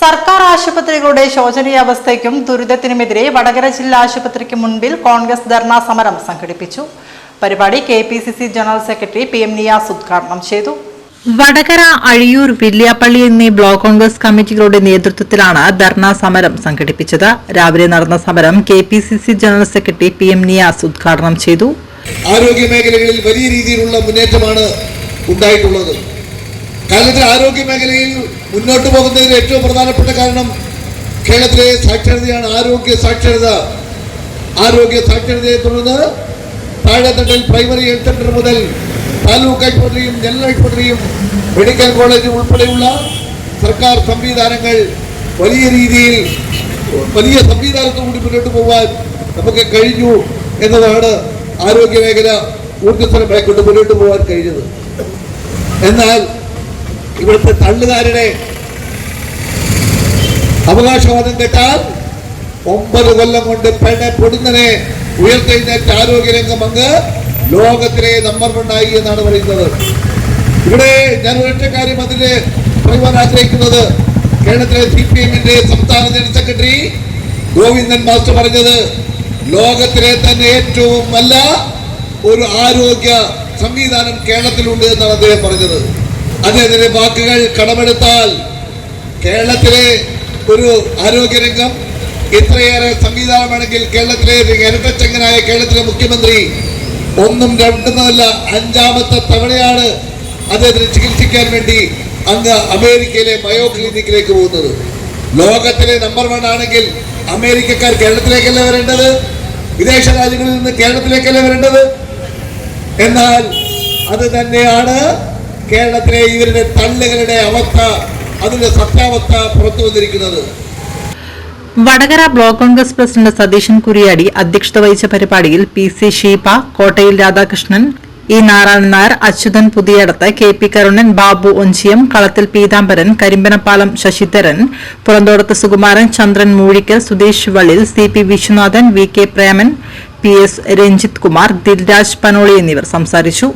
സർക്കാർ ആശുപത്രികളുടെ ശോചനീയാവസ്ഥയ്ക്കും ദുരിതത്തിനുമെതിരെ വടകര ജില്ലാ ആശുപത്രിക്ക് മുൻപിൽ കോൺഗ്രസ് ധർണാ സമരം സംഘടിപ്പിച്ചു. പരിപാടി K P C C general secretary P M Niyas ഉദ്ഘാടനം ചെയ്തു. വടകര അഴിയൂർ വില്യാപ്പള്ളി എന്നീ ബ്ലോക്ക് കോൺഗ്രസ് കമ്മിറ്റികളുടെ നേതൃത്വത്തിലാണ് ധർണാ സമരം സംഘടിപ്പിച്ചത്. രാവിലെ നടന്ന സമരം K P C C general secretary P M Niyas ഉദ്ഘാടനം ചെയ്തു. ആരോഗ്യ മേഖലകളിൽ വലിയ രീതിയിലുള്ള മുന്നേറ്റമാണ് ഉണ്ടായിട്ടുള്ളത്. കേരളത്തിലെ ആരോഗ്യ മേഖലയിൽ മുന്നോട്ട് പോകുന്നതിന് ഏറ്റവും പ്രധാനപ്പെട്ട കാരണം കേരളത്തിലെ സാക്ഷരതയാണ് ആരോഗ്യ സാക്ഷരത. ആരോഗ്യ സാക്ഷരതയെ തുടർന്ന് താഴെത്തട്ടിൽ പ്രൈമറി ഹെൽത്ത് സെന്റർ മുതൽ താലൂക്ക് ആശുപത്രിയും ജനറൽ ആശുപത്രിയും മെഡിക്കൽ കോളേജും ഉൾപ്പെടെയുള്ള സർക്കാർ സംവിധാനങ്ങൾ വലിയ രീതിയിൽ വലിയ സംവിധാനത്തോടുകൂടി മുന്നോട്ട് പോകാൻ നമുക്ക് കഴിഞ്ഞു എന്നതാണ് ആരോഗ്യ മേഖല ഊർജസ്വലമായി കൊണ്ട് മുന്നോട്ട് പോകാൻ കഴിഞ്ഞത്. എന്നാൽ ഇവിടുത്തെ തള്ളുകാരുടെ അവകാശവാദം കേട്ടാൽ ഒമ്പത് കൊല്ലം കൊണ്ട് പെണ്ണെ പൊടുന്നനെ ഉയർത്തെഴുന്നേറ്റ ആരോഗ്യരംഗം അങ്ങ് ലോകത്തിലെ നമ്പർ വണ്ണായി എന്നാണ് പറയുന്നത്. ഇവിടെ ഞാൻ ഒരൊറ്റ കാര്യം പറയുവാൻ ആഗ്രഹിക്കുന്നത്. കേരളത്തിലെ സി പി എമ്മിന്റെ സംസ്ഥാന ജനറൽ സെക്രട്ടറി ഗോവിന്ദൻ മാസ്റ്റർ പറഞ്ഞത് ലോകത്തിലെ തന്നെ ഏറ്റവും നല്ല ഒരു ആരോഗ്യ സംവിധാനം കേരളത്തിലുണ്ട് എന്നാണ് അദ്ദേഹം പറഞ്ഞത്. അദ്ദേഹത്തിന്റെ വാക്കുകൾ കടമെടുത്താൽ കേരളത്തിലെ ഒരു ആരോഗ്യരംഗം ഇത്രയേറെ സംവിധാനമാണെങ്കിൽ കേരളത്തിലെ ഇരട്ടച്ചങ്ങനായ കേരളത്തിലെ മുഖ്യമന്ത്രി ഒന്നും രണ്ടുമല്ല അഞ്ചാമത്തെ തവണയാണ് അദ്ദേഹത്തിന് ചികിത്സിക്കാൻ വേണ്ടി അങ്ങ് അമേരിക്കയിലെ മയോ ക്ലിനിക്കിലേക്ക് പോകുന്നത്. ലോകത്തിലെ നമ്പർ വൺ ആണെങ്കിൽ അമേരിക്കക്കാർ കേരളത്തിലേക്കല്ല വരേണ്ടത്? വിദേശ രാജ്യങ്ങളിൽ നിന്ന് കേരളത്തിലേക്കല്ല വരേണ്ടത്? എന്നാൽ അത് തന്നെയാണ് കേരളത്തിലെ ഇവരുടെ തള്ളുകളുടെ അവസ്ഥ അതിന്റെ സത്യാവസ്ഥ പുറത്തു വന്നിരിക്കുന്നത്. Vadakara block Congress president Satheesan Kuriyadi അധ്യക്ഷത വഹിച്ച പരിപാടിയിൽ P C Sheeba Kottayil Radhakrishnan E Narayanan Nair Achuthan Puthiyadath K P Karunan Babu Onchiyam Kalathil Peethambaran Karimbanappalam Sasidharan Puranthodath Sukumaran Chandran Moozhikkal Sudheesh Vallil C P Viswanathan V K Preman P S Ranjith Kumar Dilraj Panoli എന്നിവർ സംസാരിച്ചു.